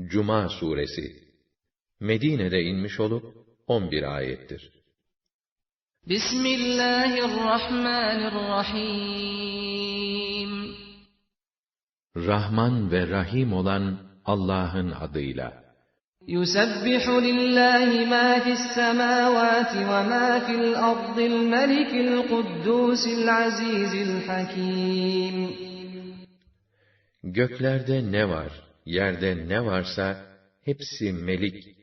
Cuma suresi Medine'de inmiş olup 11 ayettir. Bismillahirrahmanirrahim Rahman ve Rahim olan Allah'ın adıyla. يسبح لله ما في السماوات وما في الأرض الملك القدوس العزيز الحكيم Göklerde ne var, yerde ne varsa hepsi melik,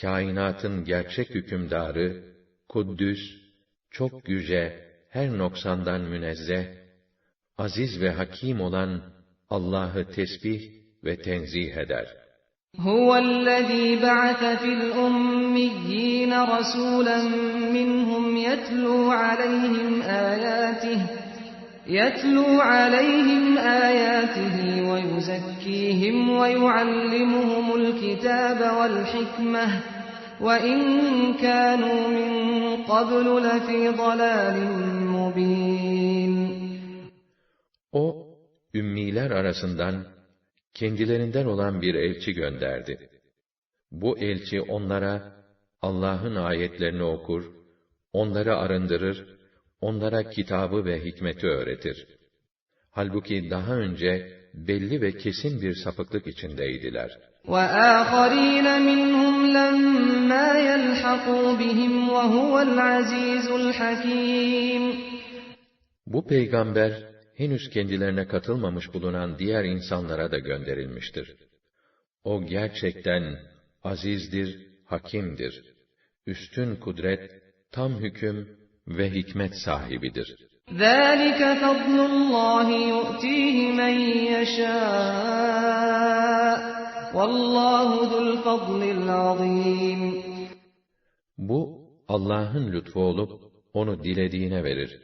kainatın gerçek hükümdarı, kuddüs, çok yüce, her noksandan münezzeh, aziz ve hakim olan Allah'ı tesbih ve tenzih eder.'' هو الذي بعث في الأميين رسولا منهم يتلو عليهم آياته يتلو عليهم آياته ويزكيهم ويعلمهم الكتاب والحكمة وإن كانوا من قبل لفي ضلال مبين O, ümmiler arasından kendilerinden olan bir elçi gönderdi. Bu elçi onlara Allah'ın ayetlerini okur, onları arındırır, onlara kitabı ve hikmeti öğretir. Halbuki daha önce belli ve kesin bir sapıklık içindeydiler. وَآخَرِينَ مِنْهُمْ لَمَّا يَلْحَقُوا بِهِمْ وَهُوَ الْعَزِيزُ الْحَكِيمُ Bu peygamber, henüz kendilerine katılmamış bulunan diğer insanlara da gönderilmiştir. O gerçekten azizdir, hakimdir. Üstün kudret, tam hüküm ve hikmet sahibidir. ذَٰلِكَ فَضْلُ اللّٰهِ يُؤْتِيهِ مَنْ يَشَاءُ وَاللّٰهُ ذُو الْفَضْلِ الْعَظِيمِ Bu, Allah'ın lütfu olup, onu dilediğine verir.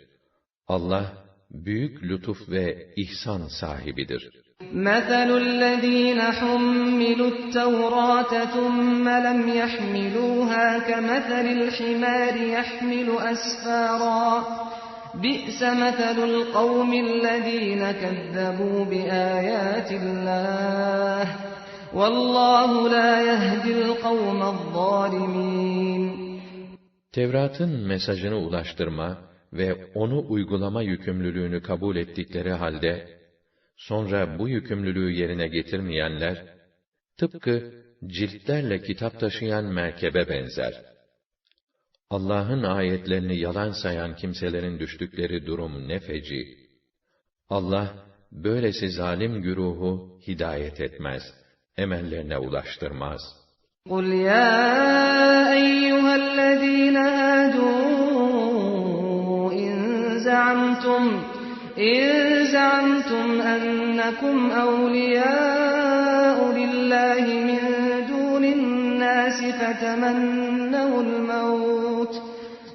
Allah, büyük lütuf ve ihsan sahibidir. مَثَلُ الَّذ۪ينَ حُمِّلُوا التَّوْرَاةَ ثُمَّ لَمْ يَحْمِلُوهَا كَمَثَلِ الْحِمَارِ يَحْمِلُ أَسْفَارًا بِئْسَ مَثَلُ الْقَوْمِ الَّذ۪ينَ كَذَّبُوا بِآيَاتِ اللّٰهِ وَاللّٰهُ لَا يَهْدِي الْقَوْمَ الظَّالِمِينَ Tevrat'ın mesajını ulaştırma, ve onu uygulama yükümlülüğünü kabul ettikleri halde, sonra bu yükümlülüğü yerine getirmeyenler, tıpkı ciltlerle kitap taşıyan merkebe benzer. Allah'ın ayetlerini yalan sayan kimselerin düştükleri durum ne feci. Allah, böylesi zalim güruhu hidayet etmez, emellerine ulaştırmaz. قُلْ يَا أَيُّهَا الَّذ۪ينَ زعمتم إن زعمتم أنكم أولياء لله من دون الناس فتمنوا الموت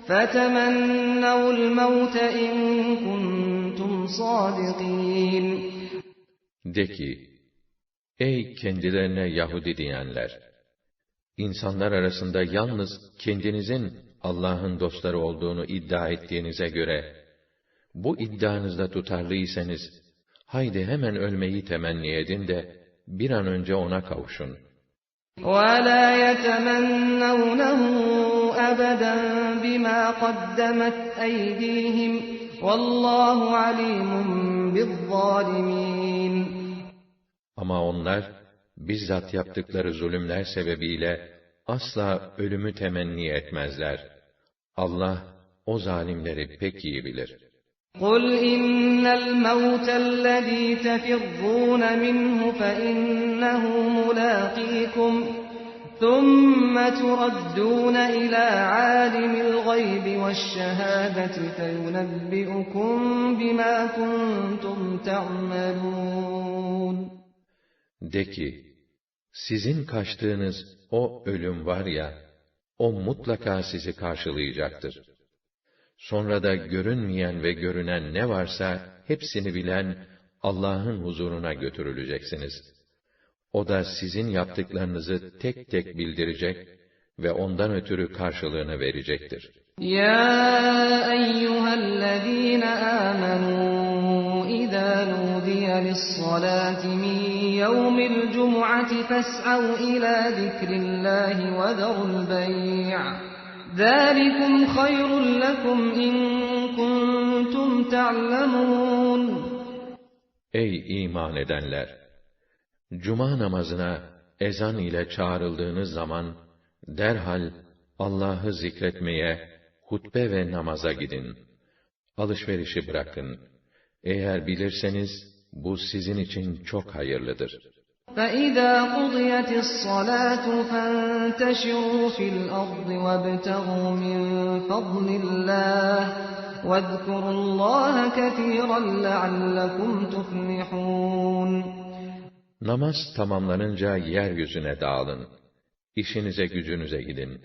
فتمنوا الموت إن كنتم صادقين De ki, ey kendilerine Yahudi diyenler! İnsanlar arasında yalnız kendinizin Allah'ın dostları olduğunu iddia ettiğinize göre, bu iddianızda tutarlıysanız, haydi hemen ölmeyi temenni edin de, bir an önce ona kavuşun. وَلَا يَتَمَنَّوْنَهُ أَبَدًا بِمَا قَدَّمَتْ أَيْدِيهِمْ وَاللّٰهُ عَلِيمٌ بِالظَّالِمِينَ Ama onlar, bizzat yaptıkları zulümler sebebiyle, asla ölümü temenni etmezler. Allah, o zalimleri pek iyi bilir. قُلْ إِنَّ الْمَوْتَ الَّذ۪ي تَفِرُّونَ مِنْهُ فَإِنَّهُ مُلَاقِيكُمْ ثُمَّ تُرَدُّونَ إِلَى عَالِمِ الْغَيْبِ وَالشَّهَادَةِ فَيُنَبِّئُكُم بِمَا كُنتُمْ تَعْمَلُونَ De ki, sizin kaçtığınız o ölüm var ya, o mutlaka sizi karşılayacaktır. Sonra da görünmeyen ve görünen ne varsa hepsini bilen Allah'ın huzuruna götürüleceksiniz. O da sizin yaptıklarınızı tek tek bildirecek ve ondan ötürü karşılığını verecektir. Ya eyyühellezîne âmenû idâ nûdiye lissalâti min yevmil cum'ati fes'av ilâ zikrillâhi ve derul bey'a. ذلكم خير لكم إن كنتم تعلمون Ey iman edenler! Cuma namazına ezan ile çağrıldığınız zaman, derhal Allah'ı zikretmeye, hutbe ve namaza gidin. Alışverişi bırakın. Eğer bilirseniz, bu sizin için çok hayırlıdır. فإذا قضيت الصلاة فانتشروا في الأرض وابتغوا من فضل الله واذكروا الله كثيرا لعلكم تفلحون Namaz tamamlanınca yeryüzüne dağılın. İşinize gücünüze gidin.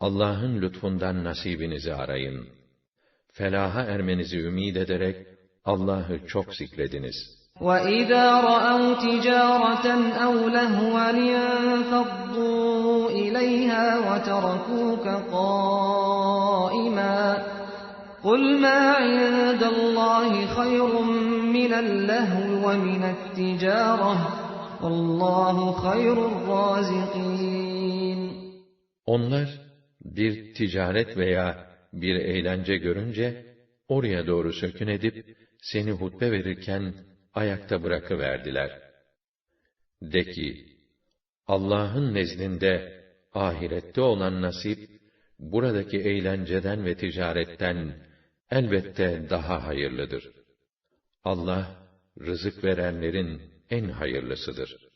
Allah'ın lütfundan nasibinizi arayın. Felaha ermenizi ümid ederek Allah'ı çok zikrediniz.'' وَإِذَا رَأَوْا تِجَارَةً أَوْ لَهْوًا انفَضُّوا إِلَيْهَا وَتَرَكُوكَ قَائِمًا قُلْ مَا عِندَ اللَّهِ خَيْرٌ مِنَ اللَّهْوِ وَمِنَ التِّجَارَةِ وَاللَّهُ خَيْرُ الرَّازِقِينَ Onlar bir ticaret veya bir eğlence görünce oraya doğru sökün edip seni hutbe verirken ayakta bırakıverdiler. De ki, Allah'ın nezdinde ahirette olan nasip, buradaki eğlenceden ve ticaretten elbette daha hayırlıdır. Allah, rızık verenlerin en hayırlısıdır.